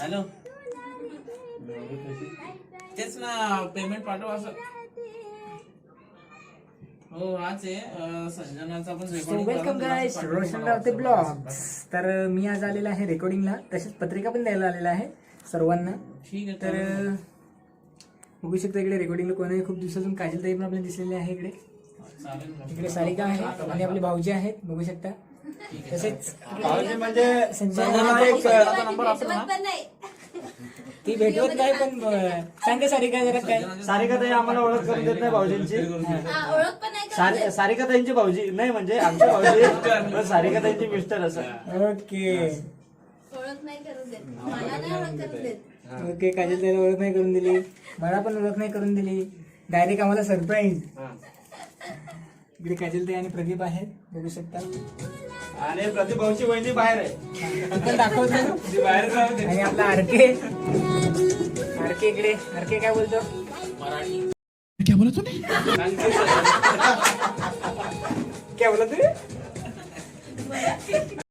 Hello? तेच ना payment पाठव असं. हो हाच आहे संजनाचा पण वेलकम रोशन रावते ब्लॉग्स तर मी आज आलेला आहे रेकॉर्डिंगला तसेच पत्रिका पण द्यायला आलेला आहे सर्वांना. ठीक आहे तर बघू शकता इकडे रेकॉर्डिंगला कोण आहे खूप दिवसातून काजल ताई पण आपल्याला दिसलेले आहे इकडे. इकडे सारिका आहे आणि आपले भाऊजी आहेत बघू शकता. तसेच भाऊजी म्हणजे एक नंबर ना? ती भेटवत नाही पण अं, सांग सारिका जरा काय. सारिकाताई आम्हाला ओळख करून देत नाही भाऊजींची. ओळख पण नाही सारी- करत सारिकाताईंचे भाऊजी नाही म्हणजे आमचे भाऊजी पण सारिकाताईंचे मिस्टर असं. ओके. ओळख नाही करून देत. मला नाही ओळख करून देत. ओके काजल ताईला ओळख नाही करून दिली. मला पण ओळख नाही करून दिली. डायरेक्ट आम्हाला सरप्राईज इकडे काजल ताई आणि प्रदीप आहेत बघू शकता. आणि प्रदीप भाऊची वहिनी बाहेर आहे. दाखवतो ती बाहेर जाऊ दे. आणि आपला आरके. आरके इकडे. आरके काय बोलतो? मराठी काय बोलत तू?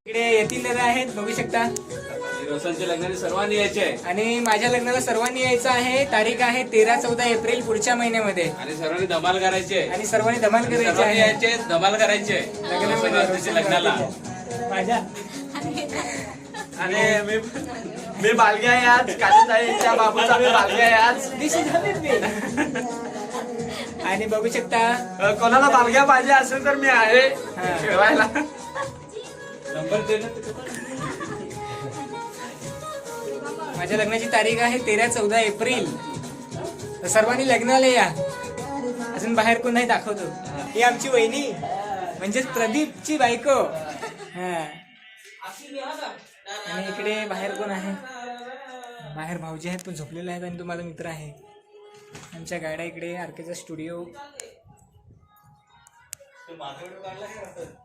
इकडे येतील दादा आहेत बघू शकता. रोशनच्या लग्नाने सर्वांनी यायचे आहे. आणि माझ्या लग्नाला सर्वांनी यायचं आहे. तारीख आहे तेरा चौदा एप्रिल पुढच्या महिन्यामध्ये. आणि सर्वांनी धमाल करायचे आणि सर्वांनी धमाल करायची सर्वांनी आहे. यायचे धमाल करायचे लग्नामध्ये रोशनच्या लग्नाला. माझ्या. आणि मी मी बालगे आहे आज. काजलताईच्या बाबूचा मी बालगे आहे आज. आणि बघू शकता. कोणाला बालग्या पाहिजे असेल तर मी आहे. हा. खेळवायला नंबर दे माझ्या लग्नाची तारीख आहे तेरा चौदा एप्रिल. तर सर्वांनी लग्नाला या. अजून बाहेर कोण नाही दाखवतो ही आमची वहिनी. म्हणजेच प्रदीपची बायको. हा. आणि इकडे बाहेर कोण आहे? बाहेर भाऊजी आहेत पण झोपलेले आहेत आणि तो माझा मित्र आहे. आमच्या गाड्या इकडे आरकेचा स्टुडिओ.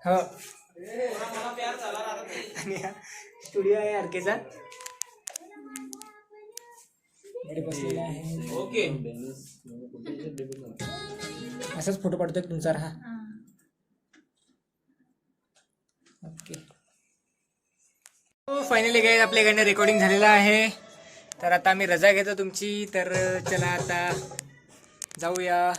हो. आणि हा स्टुडिओ आहे आरकेचा. आहे. असाच फोटो पाठवतोय तुमचा राहा. फायनली काय आपल्याकडनं रेकॉर्डिंग झालेलं आहे. तर आता आम्ही रजा घेतो तुमची. तर चला आता जाऊया.